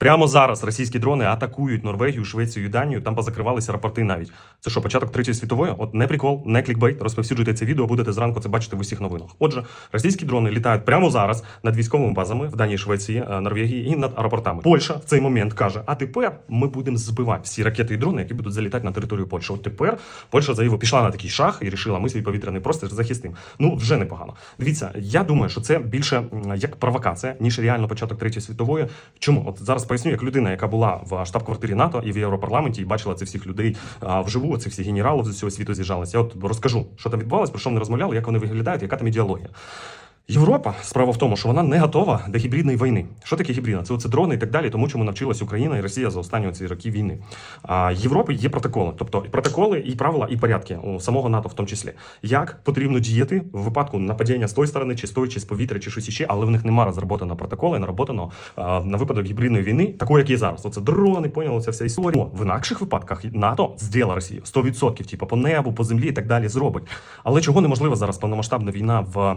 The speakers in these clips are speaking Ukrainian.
Прямо зараз російські дрони атакують Норвегію, Швецію Данію. Там позакривалися рапорти навіть. Це що, початок третьої світової? От не прикол, не клікбейт. Розповсюджуйте це відео, будете зранку це бачити в усіх новинах. Отже, російські дрони літають прямо зараз над військовими базами в Данії, Швеції, е, Норвегії і над аеропортами. Польща в цей момент каже: а тепер ми будемо збивати всі ракети і дрони, які будуть залітати на територію Польщі. От тепер Польща заявила, пішла на такий шаг і рішила, ми свій повітряний простір захистимо. Ну вже непогано. Дивіться, я думаю, що це більше як провокація, ніж реально початок третьої світової. Чому? От зараз поясню, як людина, яка була в штаб-квартирі НАТО і в Європарламенті, і бачила цих всіх людей вживу, цих всіх генералів з усього світу з'їжджалися. Я от розкажу, що там відбувалось, про що вони розмовляли, як вони виглядають, яка там ідеологія. Європа справа в тому, що вона не готова до гібридної війни. Що таке гібридна? Це оце дрони і так далі, тому чому навчилась Україна і Росія за останні ці роки війни. А Європи є протоколи, тобто і протоколи, і правила, і порядки у самого НАТО, в тому числі, як потрібно діяти в випадку нападіння з тої сторони, чи з тої, чи з повітря, чи щось іще, але в них немає і наработаного а, на випадок гібридної війни, такої, як є зараз. Оце дрони, поняли, ця вся історія. В інакших випадках НАТО зділа Росію 100%, типу по небу, по землі і так далі зробить. Але чого неможливо зараз повномасштабна війна в.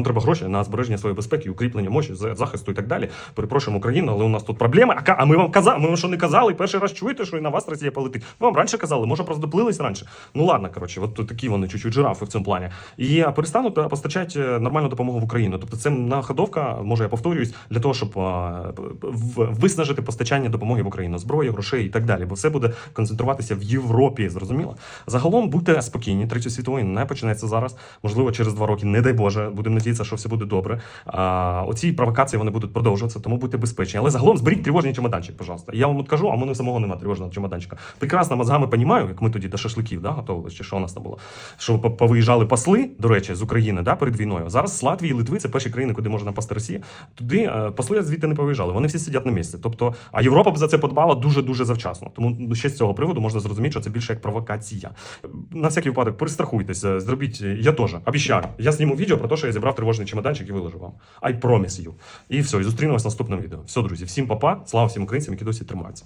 Нам треба гроші на збереження своєї безпеки, укріплення мощі, захисту і так далі. Перепрошуємо Україну, але у нас тут проблеми. А, а ми вам казали, ми вам що не казали? Перший раз чуєте, що і на вас Росія полетить. Ми вам раніше казали, може просто доплились раніше. Ну ладно, коротше, от такі вони чуть-чуть жирафи в цьому плані. І перестануть постачати е, нормальну допомогу в Україну. Тобто це находовка, може я повторююсь, для того, щоб виснажити постачання допомоги в Україну, зброї, грошей і так далі. Бо все буде концентруватися в Європі. Зрозуміло? Загалом будьте спокійні. Третя світової не почнеться зараз. Можливо, через два роки, не дай Боже, будемо надіятися, що все буде добре. А, оці провокації вони будуть продовжуватися, тому будьте безпечні. Але загалом зберіть тривожний чемоданчик, пожалуйста. Я вам кажу, а мене самого немає тривожного чемоданчика. Прекрасно мозгами понімаю, як ми тоді до шашликів да, готувалися, чи що у нас там було. Що по- повиїжджали посли, до речі, з України да, перед війною. Зараз з Латвії Литви це перші країни, куди можна напасти Росія. Туди е, посли звідти не повиїжджали. Вони всі сидять на місці. Тобто, а Європа б за це подбала дуже дуже завчасно. Тому ну, ще з цього приводу можна зрозуміти, що це більше як провокація. На всякий випадок, перестрахуйтеся, зробіть. Я теж обіцяю. Я зніму відео про те, що я зібрав тривожний чемоданчик і виложу вам. I promise you. І все, і зустрінемось в наступному відео. Все, друзі, всім папа, слава всім українцям, які досі тримаються.